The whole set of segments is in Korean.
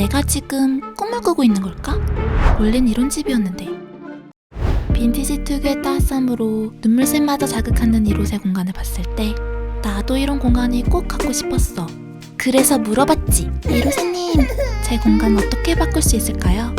내가 지금 꿈을 꾸고 있는 걸까? 원래는 이런 집이었는데. 빈티지 특유의 따스함으로 눈물샘마저 자극하는 이곳의 공간을 봤을 때 나도 이런 공간이 꼭 갖고 싶었어. 그래서 물어봤지. 이로세님, 제 공간 어떻게 바꿀 수 있을까요?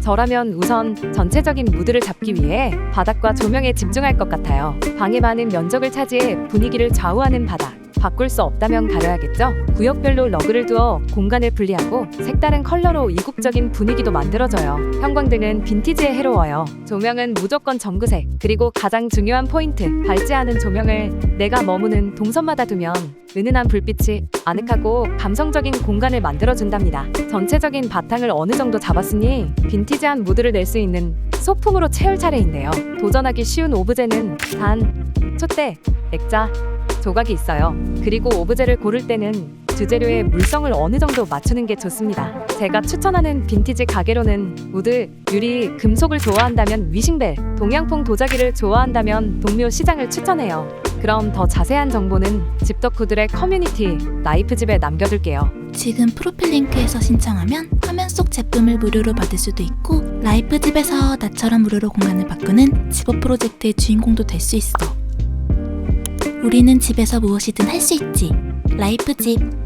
저라면 우선 전체적인 무드를 잡기 위해 바닥과 조명에 집중할 것 같아요. 방에 많은 면적을 차지해 분위기를 좌우하는 바닥. 바꿀 수 없다면 가려야겠죠? 구역별로 러그를 두어 공간을 분리하고 색다른 컬러로 이국적인 분위기도 만들어져요. 형광등은 빈티지에 해로워요. 조명은 무조건 정그색. 그리고 가장 중요한 포인트, 밝지 않은 조명을 내가 머무는 동선마다 두면 은은한 불빛이 아늑하고 감성적인 공간을 만들어준답니다. 전체적인 바탕을 어느 정도 잡았으니 빈티지한 무드를 낼 수 있는 소품으로 채울 차례인데요. 도전하기 쉬운 오브제는 단, 촛대, 액자, 조각이 있어요. 그리고 오브제를 고를 때는 주재료의 물성을 어느 정도 맞추는 게 좋습니다. 제가 추천하는 빈티지 가게로는 우드, 유리, 금속을 좋아한다면 위싱벨, 동양풍 도자기를 좋아한다면 동묘 시장을 추천해요. 그럼 더 자세한 정보는 집덕후들의 커뮤니티 나이프집에 남겨둘게요. 지금 프로필 링크에서 신청하면 화면 속 제품을 무료로 받을 수도 있고 라이프집에서 나처럼 무료로 공간을 바꾸는 집업 프로젝트의 주인공도 될 수 있어. 우리는 집에서 무엇이든 할 수 있지. 라이프 집.